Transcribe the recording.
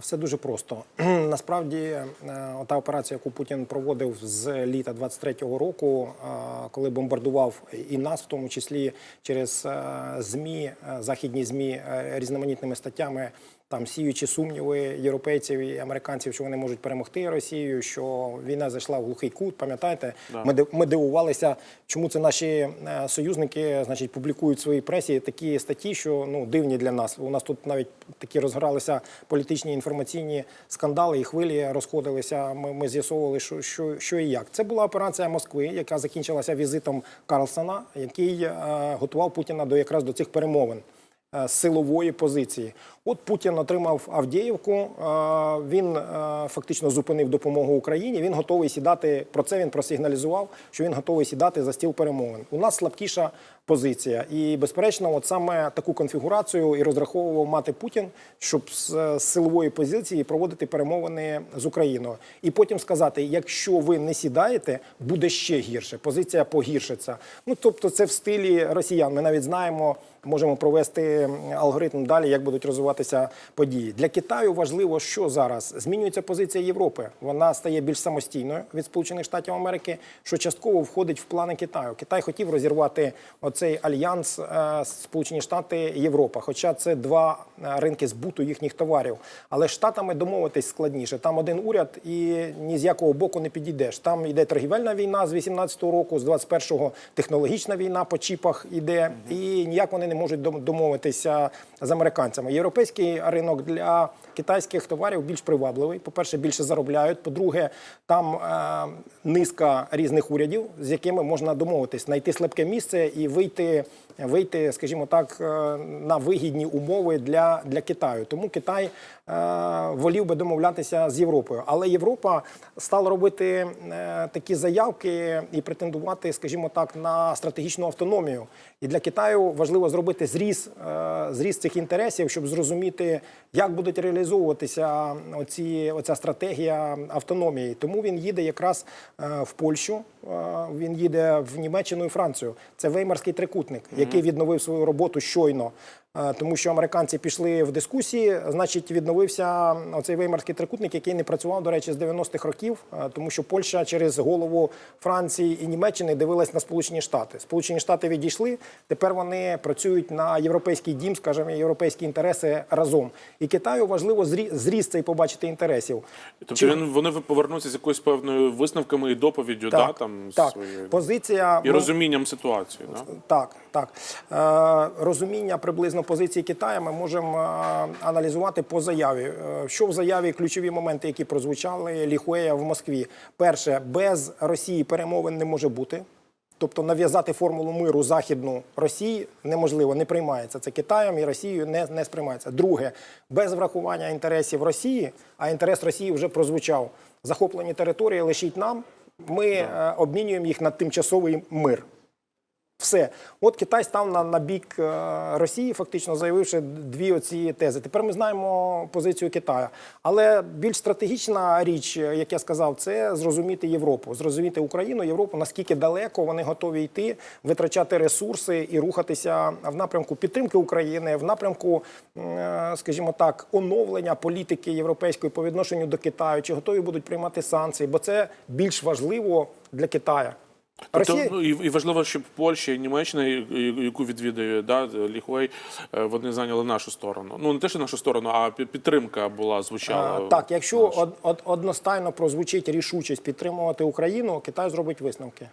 Все дуже просто. Насправді, е, та операція, яку Путін проводив з літа 23-го року, е, коли бомбардував і нас, в тому числі через е, змі, західні змі різноманітними статтями. Там сіючи сумніви європейців і американців, що вони можуть перемогти Росію, що війна зайшла в глухий кут. Пам'ятаєте, Да. ми, ми дивувалися, чому це наші е, союзники, значить, публікують в своїй пресі такі статті, що ну дивні для нас. У нас тут навіть такі розгоралися політичні інформаційні скандали і хвилі розходилися. Ми, ми з'ясовували, що, що, що і як. Це була операція Москви, яка закінчилася візитом Карлсона, який е, готував Путіна до якраз до цих перемовин силової позиції. От Путін отримав Авдіївку. е, Він е, фактично зупинив допомогу Україні. Він готовий сідати. Про це він просигналізував, що він готовий сідати за стіл перемовин. У нас слабкіша позиція, і безперечно, от саме таку конфігурацію і розраховував мати Путін, щоб з силової позиції проводити перемовини з Україною, і потім сказати: якщо ви не сідаєте, буде ще гірше. Позиція погіршиться. Ну тобто, це в стилі росіян. Ми навіть знаємо, можемо провести алгоритм далі, як будуть розвиватися події. Для Китаю важливо, що зараз змінюється позиція Європи. Вона стає більш самостійною від Сполучених Штатів Америки, що частково входить в плани Китаю. Китай хотів розірвати оцей альянс е, Сполучені Штати Європа. Хоча це два е, ринки збуту їхніх товарів. Але штатами домовитись складніше. Там один уряд і ні з якого боку не підійдеш. Там йде торгівельна війна з 18-го року, з 21-го технологічна війна по чіпах іде, і ніяк вони не можуть дом- домовитися з американцями. Європейський ринок для китайських товарів більш привабливий. По-перше, більше заробляють. По-друге, там е, низка різних урядів, з якими можна домовитись, знайти слабке місце і вийти, вийти, скажімо так, е, на вигідні умови для, для Китаю. Тому Китай е, волів би домовлятися з Європою. Але Європа стала робити е, такі заявки і претендувати, скажімо так, на стратегічну автономію. І для Китаю важливо зробити зріз, е, зріз цих інтересів, щоб зрозуміти, як будуть реалізовуватися оці, оця стратегія автономії. Тому він їде якраз е, в Польщу, е, він їде в Німеччину і Францію. Це Веймарський трикутник, який відновив свою роботу щойно. Е, Тому що американці пішли в дискусії, значить, відновився оцей веймарський трикутник, який не працював, до речі, з 90-х років, е, тому що Польща через голову Франції і Німеччини дивилась на Сполучені Штати. Сполучені Штати відійшли. Тепер вони працюють на європейський дім, скажімо, європейські інтереси разом. І Китаю важливо зрі- зріст цей побачити інтересів. Тобто Чи- вони повернуться з якоюсь певною висновками і доповіддю, да, там, так. своєю. позиція і ну, розумінням ситуації. Да? Так, так. Е, розуміння приблизно позиції Китаю ми можемо е, аналізувати по заяві. Е, що в заяві ключові моменти, які прозвучали Ліхуея в Москві? Перше, без Росії перемовин не може бути. Тобто нав'язати формулу миру західну Росії неможливо, не приймається. Це Китаєм і Росією не, не сприймається. Друге, без врахування інтересів Росії, а інтерес Росії вже прозвучав. Захоплені території лишіть нам. Ми е, обмінюємо їх на тимчасовий мир. Все, от Китай став на, на бік е, Росії, фактично заявивши дві оці тези. Тепер ми знаємо позицію Китаю. Але більш стратегічна річ, е, як я сказав, це зрозуміти Європу, зрозуміти Україну, Європу, наскільки далеко вони готові йти, витрачати ресурси і рухатися в напрямку підтримки України, в напрямку, е, скажімо так, оновлення політики європейської по відношенню до Китаю, чи готові будуть приймати санкції, бо це більш важливо для Китаю. Тобто, ну, і, і важливо, щоб Польща і Німеччина, яку відвідує да, Ліхвей, е, вони зайняли нашу сторону. Ну не те, що нашу сторону, а підтримка була звучала. А, Так, якщо од, од, одностайно прозвучить рішучість підтримувати Україну, Китай зробить висновки.